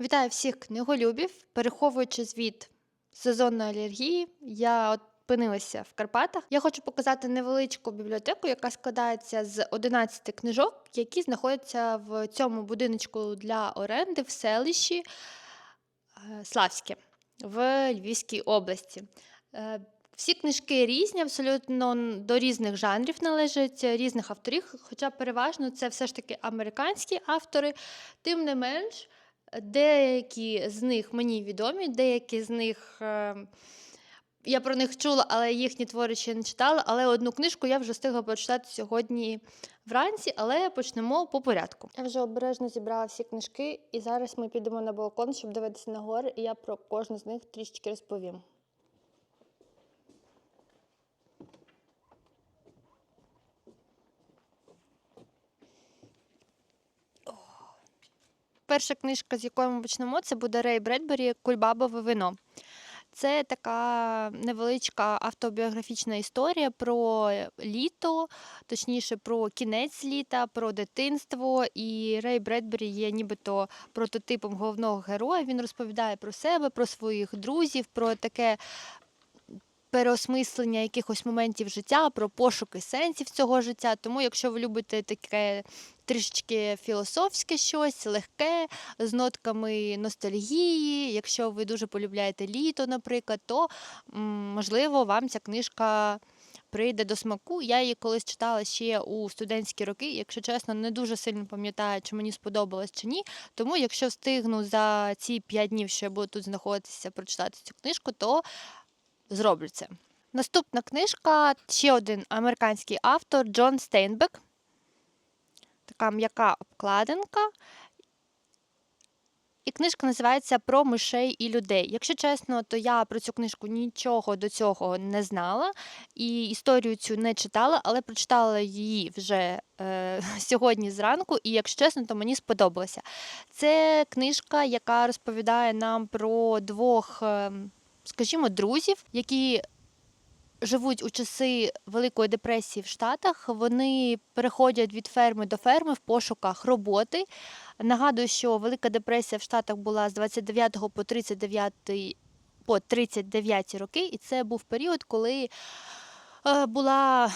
Вітаю всіх книголюбів. Переховуючись від сезонної алергії, я опинилася в Карпатах. Я хочу показати невеличку бібліотеку, яка складається з 11 книжок, які знаходяться в цьому будиночку для оренди в селищі е, Славське в Львівській області. Е, Всі книжки різні, абсолютно до різних жанрів належать, е, різних авторів, хоча переважно це все ж таки американські автори. Тим не менш, деякі з них мені відомі, деякі з них е, я про них чула, але їхні твори ще не читала. Але одну книжку я вже встигла прочитати сьогодні вранці, але почнемо по порядку. Я вже обережно зібрала всі книжки, і зараз ми підемо на балкон, щоб дивитися на гори, і я про кожну з них трішечки розповім. Перша книжка, з якої ми почнемо, це буде Рей Бредбері Кульбабове вино. Це така невеличка автобіографічна історія про літо, точніше про кінець літа, про дитинство. І Рей Бредбері є нібито прототипом головного героя. Він розповідає про себе, про своїх друзів, про таке переосмислення якихось моментів життя, про пошуки сенсів цього життя. Тому, якщо ви любите таке трішечки філософське щось, легке, з нотками ностальгії, якщо ви дуже полюбляєте літо, наприклад, то можливо вам ця книжка. Прийде до смаку. Я її колись читала ще у студентські роки. Якщо чесно, не дуже сильно пам'ятаю, чи мені сподобалось чи ні. Тому, якщо встигну за ці п'ять днів, що я буду тут знаходитися, прочитати цю книжку, то зроблю це. Наступна книжка ще один американський автор Джон Стейнбек. Така м'яка обкладинка. І книжка називається Про мишей і людей. Якщо чесно, то я про цю книжку нічого до цього не знала і історію цю не читала, але прочитала її вже е, сьогодні зранку, і якщо чесно, то мені сподобалося. Це книжка, яка розповідає нам про двох, ем, скажімо, друзів, які живуть у часи Великої депресії в Штатах. Вони переходять від ферми до ферми в пошуках роботи. Нагадую, що Велика депресія в Штатах була з 29 по 39 по 39 роки, і це був період, коли е, була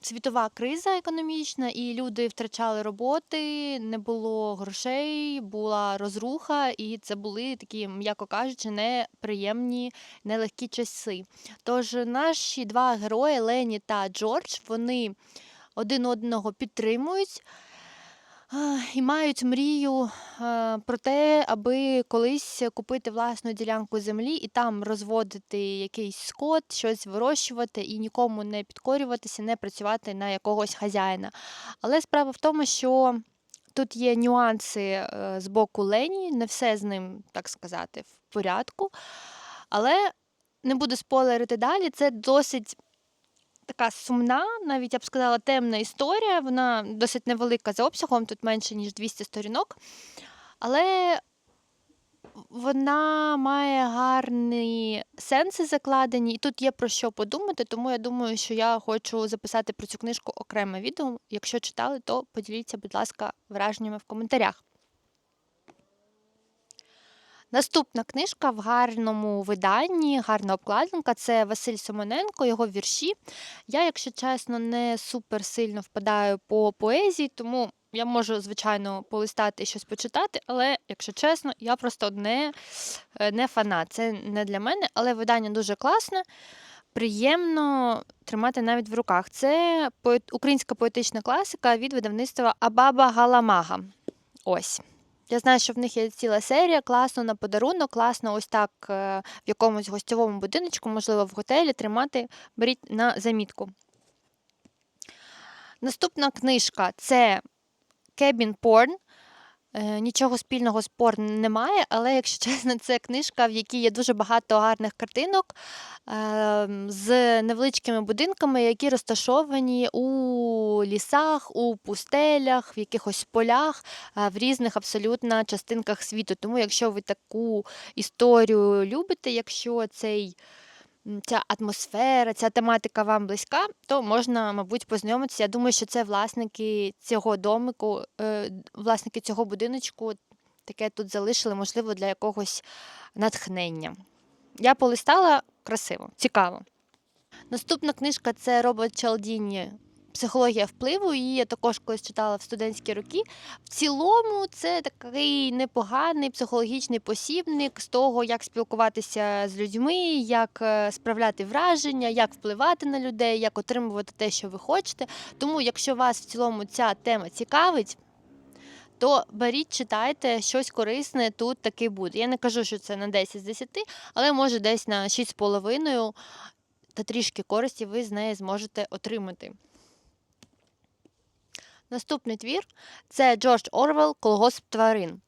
світова криза економічна, і люди втрачали роботи, не було грошей, була розруха, і це були такі, м'яко кажучи, неприємні, нелегкі часи. Тож наші два герої Лені та Джордж, вони один одного підтримують. І мають мрію е, про те, аби колись купити власну ділянку землі і там розводити якийсь скот, щось вирощувати і нікому не підкорюватися, не працювати на якогось хазяїна. Але справа в тому, що тут є нюанси е, з боку Лені, не все з ним, так сказати, в порядку. Але не буду спойлерити далі. Це досить така сумна, навіть я б сказала, темна історія. Вона досить невелика за обсягом, тут менше, ніж 200 сторінок. Але вона має гарні сенси закладені, і тут є про що подумати, тому я думаю, що я хочу записати про цю книжку окреме відео. Якщо читали, то поділіться, будь ласка, враженнями в коментарях. Наступна книжка в гарному виданні, гарна обкладинка. Це Василь Симоненко, його вірші. Я, якщо чесно, не супер сильно впадаю по поезії, тому я можу, звичайно, полистати і щось почитати, але, якщо чесно, я просто не, е, не фанат. Це не для мене, але видання дуже класне. Приємно тримати навіть в руках. Це поет- українська поетична класика від видавництва Абаба Галамага. Ось. Я знаю, що в них є ціла серія, класно на подарунок, класно ось так е, в якомусь гостьовому будиночку, можливо, в готелі тримати, беріть на замітку. Наступна книжка це Cabin Porn. Е, Нічого спільного з порн немає, але, якщо чесно, це книжка, в якій є дуже багато гарних картинок ем, з невеличкими будинками, які розташовані у лісах, у пустелях, в якихось полях, е, в різних абсолютно частинках світу. Тому, якщо ви таку історію любите, якщо цей ця атмосфера, ця тематика вам близька, то можна, мабуть, познайомитися. Я думаю, що це власники цього домику, е, власники цього будиночку таке тут залишили, можливо, для якогось натхнення. Я полистала красиво, цікаво. Наступна книжка це Роберт Чалдіні Психологія впливу. Її я також колись читала в студентські роки. В цілому, це такий непоганий психологічний посібник з того, як спілкуватися з людьми, як е, справляти враження, як впливати на людей, як отримувати те, що ви хочете. Тому, якщо вас в цілому ця тема цікавить, то беріть, читайте, щось корисне тут таки буде. Я не кажу, що це на 10 з 10, але може десь на 6,5 та трішки користі ви з неї зможете отримати. Наступний твір це Джордж Орвел Колгосп тварин.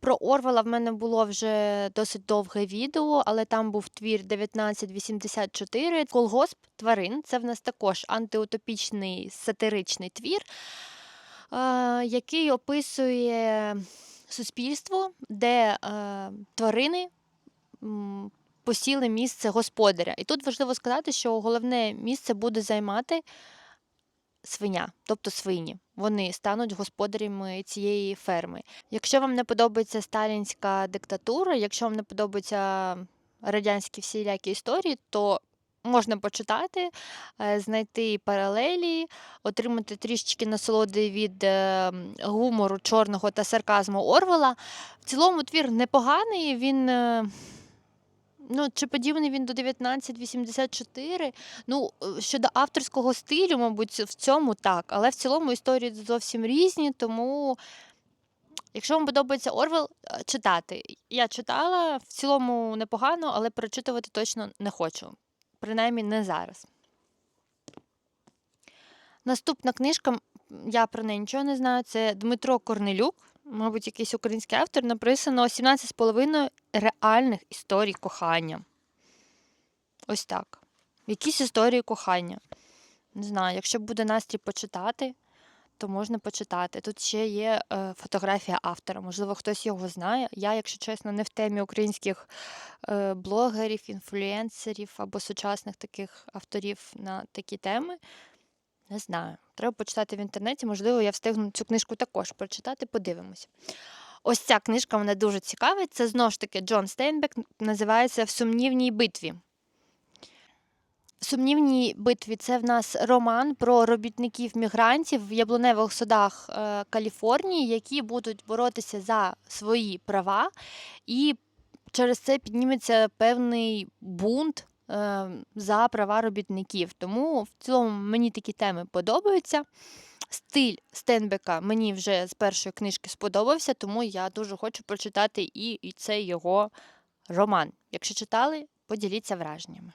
Про Орвела в мене було вже досить довге відео, але там був твір 1984. Колгосп тварин. Це в нас також антиутопічний сатиричний твір, е, який описує суспільство, де е, тварини посіли місце господаря. І тут важливо сказати, що головне місце буде займати свиня, тобто свині. Вони стануть господарями цієї ферми. Якщо вам не подобається сталінська диктатура, якщо вам не подобаються радянські всілякі історії, то можна почитати, е, знайти паралелі, отримати трішечки насолоди від е, гумору чорного та сарказму Орвела. В цілому твір непоганий. Він. Ну, чи подібний він до 1984? Ну, е, щодо авторського стилю, мабуть, в цьому так. Але в цілому історії зовсім різні, тому, якщо вам подобається Орвел, е, читати. Я читала, в цілому непогано, але перечитувати точно не хочу. Принаймні не зараз. Наступна книжка, я про неї нічого не знаю, це Дмитро Корнелюк, мабуть, якийсь український автор, написано 17,5 реальних історій кохання. Ось так. Якісь історії кохання. Не знаю, якщо буде настрій почитати, то можна почитати. Тут ще є е, фотографія автора. Можливо, хтось його знає. Я, якщо чесно, не в темі українських е, блогерів, інфлюенсерів або сучасних таких авторів на такі теми. Не знаю. Треба почитати в інтернеті. Можливо, я встигну цю книжку також прочитати, подивимося. Ось ця книжка мене дуже цікавить. Це знову ж таки Джон Стейнбек, називається В сумнівній битві. В сумнівній битві це в нас роман про робітників-мігрантів в яблуневих садах е, Каліфорнії, які будуть боротися за свої права, і через це підніметься певний бунт за права робітників. Тому в цілому мені такі теми подобаються. Стиль Стенбека мені вже з першої книжки сподобався, тому я дуже хочу прочитати і, і цей його роман. Якщо читали, поділіться враженнями.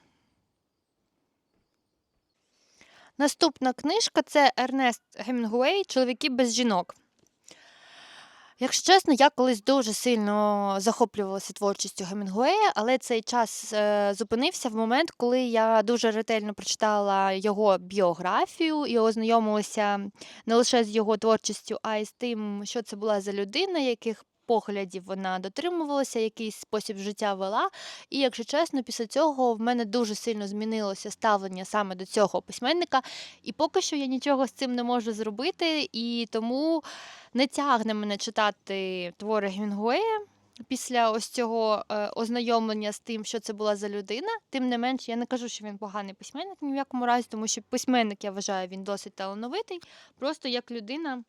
Наступна книжка це Ернест Гемінгуей Чоловіки без жінок. Якщо чесно, я колись дуже сильно захоплювалася творчістю Гемінгуея, але цей час е, зупинився в момент, коли я дуже ретельно прочитала його біографію і ознайомилася не лише з його творчістю, а й з тим, що це була за людина, яких поглядів вона дотримувалася, який спосіб життя вела. І, якщо чесно, після цього в мене дуже сильно змінилося ставлення саме до цього письменника. І поки що я нічого з цим не можу зробити, і тому не тягне мене читати твори Гемінгуея після ось цього е, ознайомлення з тим, що це була за людина. Тим не менш, я не кажу, що він поганий письменник ні в якому разі, тому що письменник, я вважаю, він досить талановитий. Просто як людина.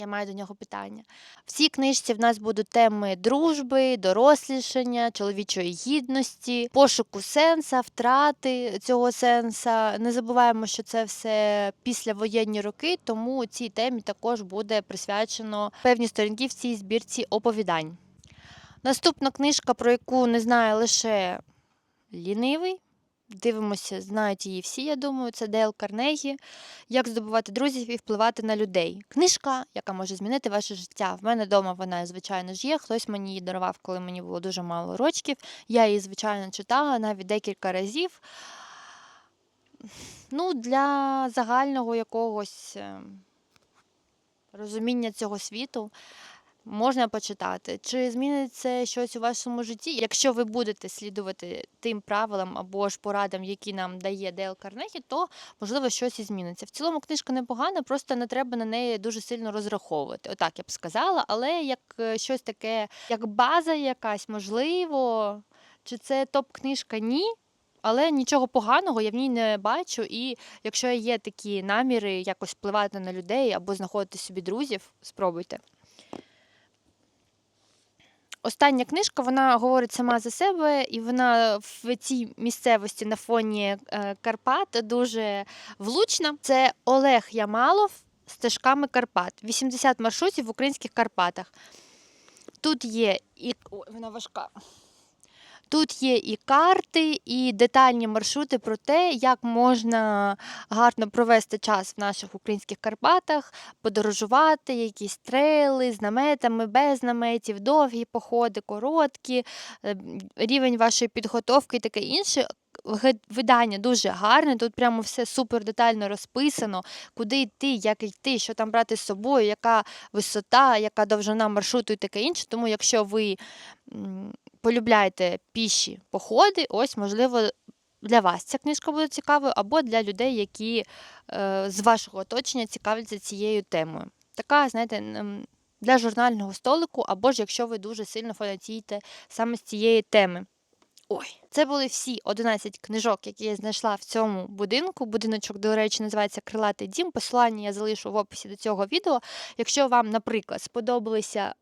Я маю до нього питання. В цій книжці в нас будуть теми дружби, дорослішання, чоловічої гідності, пошуку сенса, втрати цього сенса. Не забуваємо, що це все післявоєнні роки, тому цій темі також буде присвячено певні сторінки в цій збірці оповідань. Наступна книжка, про яку не знає лише лінивий. Дивимося, знають її всі, я думаю, це Дейл Карнегі. Як здобувати друзів і впливати на людей. Книжка, яка може змінити ваше життя. В мене вдома вона, звичайно ж, є. Хтось мені її дарував, коли мені було дуже мало рочків. Я її, звичайно, читала навіть декілька разів. Ну, для загального якогось е, розуміння цього світу. Можна почитати. Чи зміниться щось у вашому житті? Якщо ви будете слідувати тим правилам або ж порадам, які нам дає Дейл Карнегі, то можливо щось і зміниться. В цілому книжка непогана, просто не треба на неї дуже сильно розраховувати. Отак я б сказала, але як е, щось таке, як база якась, можливо, чи це топ-книжка? Ні. Але нічого поганого я в ній не бачу. І якщо є такі наміри якось впливати на людей або знаходити собі друзів, спробуйте. Остання книжка, вона говорить сама за себе, і вона в цій місцевості на фоні е, Карпат дуже влучна. Це Олег Ямалов стежками Карпат. 80 маршрутів в українських Карпатах. Тут є і вона важка. Тут є і карти, і детальні маршрути про те, як можна гарно провести час в наших українських Карпатах, подорожувати, якісь трейли з наметами, без наметів, довгі походи, короткі, е, рівень вашої підготовки і таке інше. Видання дуже гарне, тут прямо все супер детально розписано, куди йти, як йти, що там брати з собою, яка висота, яка довжина маршруту і таке інше. Тому, якщо ви полюбляєте піші походи, ось, можливо, для вас ця книжка буде цікавою, або для людей, які е, з вашого оточення цікавляться цією темою. Така, знаєте, для журнального столику, або ж якщо ви дуже сильно фанатієте саме з цієї теми. Ой, це були всі 11 книжок, які я знайшла в цьому будинку. Будиночок, до речі, називається Крилатий дім. Посилання я залишу в описі до цього відео. Якщо вам, наприклад, сподобалися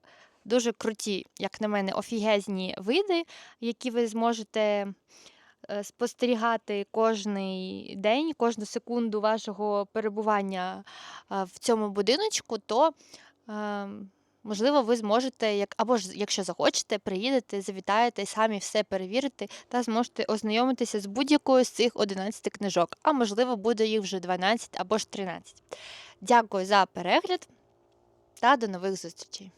дуже круті, як на мене, офігезні види, які ви зможете е, спостерігати кожний день, кожну секунду вашого перебування е, в цьому будиночку, то е, можливо ви зможете, або ж якщо захочете, приїдете, завітаєте самі все перевірите та зможете ознайомитися з будь-якою з цих 11 книжок, а можливо буде їх вже 12 або ж 13. Дякую за перегляд та до нових зустрічей!